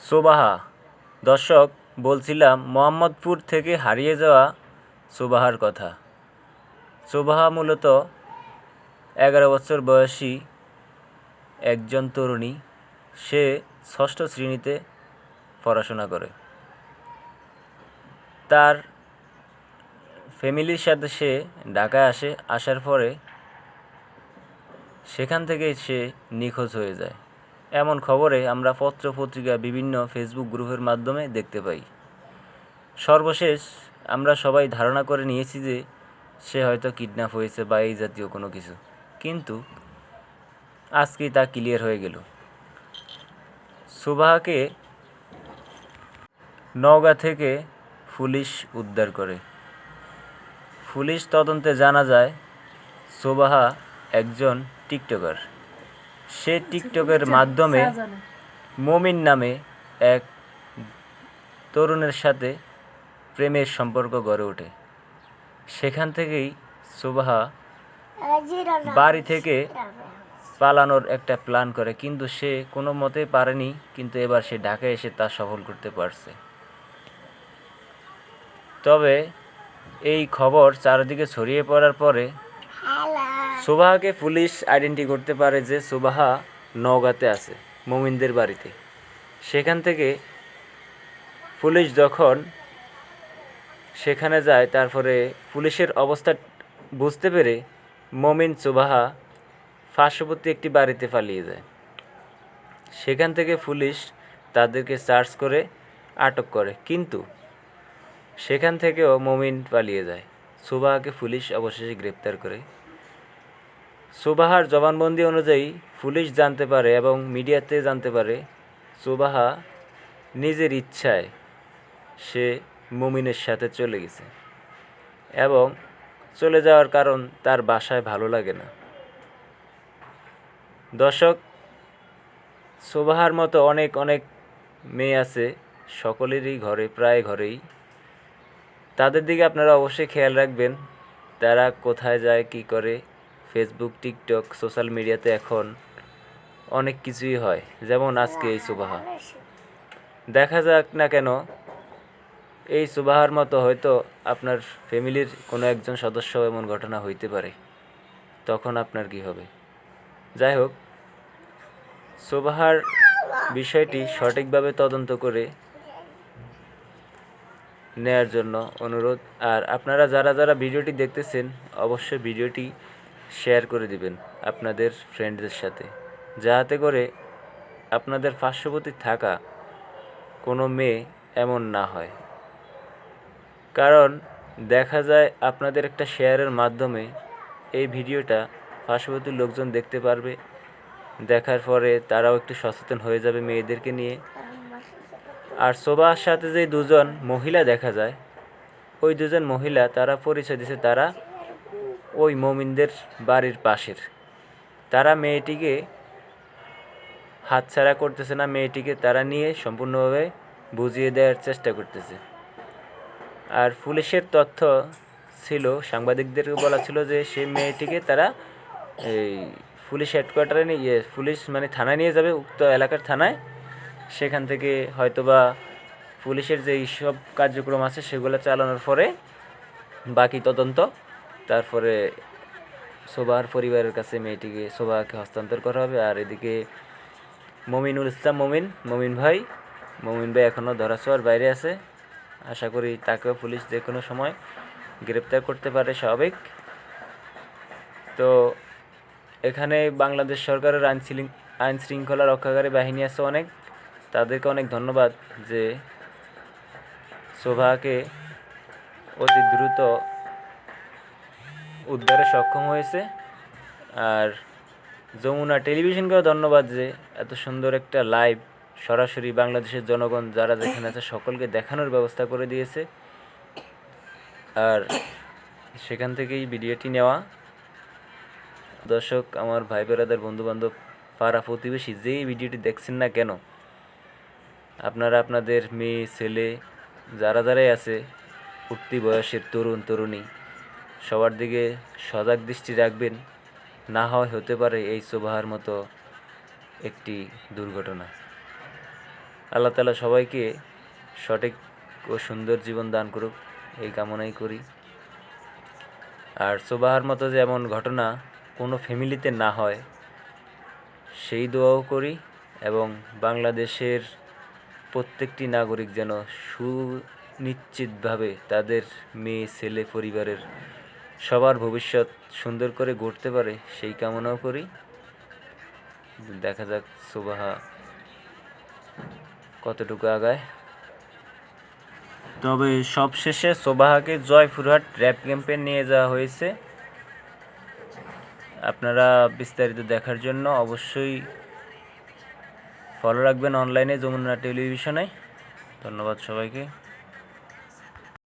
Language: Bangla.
সুবাহা। দর্শক, বলছিলাম, মোহাম্মদপুর থেকে হারিয়ে যাওয়া সোবাহার কথা। সোবাহা মূলত এগারো বছর বয়সী একজন তরুণী। সে ষষ্ঠ শ্রেণীতে পড়াশোনা করে। তার ফ্যামিলির সাথে সে ঢাকায় আসে, আসার পরে সেখান থেকেই সে নিখোঁজ হয়ে যায়। এমন খবরে আমরা পত্র পত্রিকা বিভিন্ন ফেসবুক গ্রুপের মাধ্যমে দেখতে পাই। সর্বশেষ আমরা সবাই ধারণা করে নিয়েছি যে সে হয়তো কিডন্যাপ হয়েছে বা এই জাতীয় কোনো কিছু। কিন্তু আজকেই তা ক্লিয়ার হয়ে গেল। সুবাহাকে নওগাঁ থেকে পুলিশ উদ্ধার করে। পুলিশ তদন্তে জানা যায়, সুবাহা একজন টিকটকার। সে টিকটকের মাধ্যমে মমিন নামে এক তরুণের সাথে প্রেমের সম্পর্ক গড়ে ওঠে। সেখান থেকেই সুবাহা বাড়ি থেকে পালানোর একটা প্ল্যান করে, কিন্তু সে কোনো মতে পারেনি, কিন্তু এবার সে ঢাকায় এসে তা সফল করতে পারছে। তবে এই খবর চারিদিকে ছড়িয়ে পড়ার পরে সুবাহাকে পুলিশ আইডেন্টি করতে পারে যে সুবাহা নওগাঁতে আছে, মোমিনদের বাড়িতে। সেখান থেকে পুলিশ যখন সেখানে যায়, তারপরে পুলিশের অবস্থা বুঝতে পেরে মমিন সুবাহা পার্শ্ববর্তী একটি বাড়িতে পালিয়ে যায়। সেখান থেকে পুলিশ তাদেরকে সার্চ করে আটক করে। কিন্তু সেখান থেকেও মমিন পালিয়ে যায়। সুবাহাকে পুলিশ অবশেষে গ্রেপ্তার করে। সুবাহার জবানবন্দি অনুযায়ী পুলিশ জানতে পারে এবং মিডিয়াতে জানতে পারে সুবাহা নিজের ইচ্ছায় সে মুমিনের সাথে চলে গেছে এবং চলে যাওয়ার কারণ তার বাসায় ভালো লাগে না। দর্শক, সুবাহার মতো অনেক অনেক মেয়ে আছে, সকলেরই ঘরে, প্রায় ঘরেই। তাদের দিকে আপনারা অবশ্যই খেয়াল রাখবেন, তারা কোথায় যায়, কি করে ফেসবুক টিকটক সোশ্যাল মিডিয়াতে এখন অনেক কিছুই হয়। যেমন আজকে এই সুবাহা। দেখা যাক না কেন এই সুবাহার মতো হয়তো আপনার ফ্যামিলির কোনো একজন সদস্য এমন ঘটনা হইতে পারে। তখন আপনার কি হবে? যাই হোক, সুবাহার বিষয়টি সঠিকভাবে তদন্ত করে নেয়ার জন্য অনুরোধ। আর আপনারা যারা যারা ভিডিওটি দেখতেছেন, অবশ্যই ভিডিওটি শেয়ার করে দিবেন আপনাদের ফ্রেন্ডদের সাথে। যাতে করে আপনাদের পার্শ্ববর্তী থাকা কোনো মেয়ে এমন না হয়। কারণ দেখা যায় আপনাদের একটা শেয়ারের মাধ্যমে এই ভিডিওটা পার্শ্ববর্তী লোকজন দেখতে পারবে। দেখার পরে তারাও একটু সচেতন হয়ে যাবে মেয়েদেরকে নিয়ে। আর সোবার সাথে যে দুজন মহিলা দেখা যায়, ওই দুজন মহিলা তারা পরিচয় দিছে তারা ওই মমিনদের বাড়ির পাশের। তারা মেয়েটিকে হাতছাড়া করতেছে না, মেয়েটিকে তারা নিয়ে সম্পূর্ণভাবে বুঝিয়ে দেওয়ার চেষ্টা করতেছে। আর পুলিশের তথ্য ছিল, সাংবাদিকদেরকে বলা ছিল যে সেই মেয়েটিকে তারা এই পুলিশ হেডকোয়ার্টারে নিয়ে ইয়ে পুলিশ মানে থানায় নিয়ে যাবে, উক্ত এলাকার থানায়। সেখান থেকে হয়তোবা পুলিশের যে সব কার্যক্রম আছে, সেগুলো চালানোর পরে বাকি তদন্ত তারপরে সোবার পরিবারের কাছে মেয়েটিকে সোবাকে হস্তান্তর করা হবে। আর এদিকে মমিনুল ইসলাম, মমিন মমিন ভাই মমিন ভাই এখনও ধরাছোঁয়ার বাইরে আছে। আশা করি তাকেও পুলিশ যে কোনো সময় গ্রেপ্তার করতে পারে স্বাভাবিক। তো এখানে বাংলাদেশ সরকারের আইন আইন শৃঙ্খলা রক্ষাকারী বাহিনী আছে অনেক। তাদেরকে অনেক ধন্যবাদ যে শোভাকে অতি দ্রুত উদ্ধারে সক্ষম হয়েছে। আর যমুনা টেলিভিশনকেও ধন্যবাদ যে এত সুন্দর একটা লাইভ সরাসরি বাংলাদেশের জনগণ যারা যেখানে আছে সকলকে দেখানোর ব্যবস্থা করে দিয়েছে। আর সেখান থেকেই ভিডিওটি নেওয়া। দর্শক, আমার ভাই বেরাদার বন্ধু বান্ধব পাড়া প্রতিবেশী যেই ভিডিওটি দেখছেন না কেন, আপনারা আপনাদের মেয়ে, ছেলে, যারা যারাই আছে, উঠতি বয়সের তরুণ, তরুণী সবার দিকে সজাগ দৃষ্টি রাখবেন। না হয় হতে পারে এই সোবাহার মতো একটি দুর্ঘটনা। আল্লাহ তালা সবাইকে সঠিক ও সুন্দর জীবন দান করুক, এই কামনাই করি। আর সোবাহার মতো যে এমন ঘটনা কোনো ফ্যামিলিতে না হয়, সেই দোয়াও করি এবং বাংলাদেশের প্রত্যেকটি নাগরিক যেন সুনিশ্চিতভাবে তাদের মেয়ে, ছেলে, পরিবারের সবার ভবিষ্যৎ সুন্দর করে গড়তে পারে সেই কামনাও করি। দেখা যাক সুবাহা কতটুকু আগায়। তবে সবশেষে সোবাহাকে জয়পুরহাট র্যাপ ক্যাম্পে নিয়ে যাওয়া হয়েছে। আপনারা বিস্তারিত দেখার জন্য অবশ্যই ফলো রাখবেন অনলাইনে যমুনা টেলিভিশনে। ধন্যবাদ সবাইকে।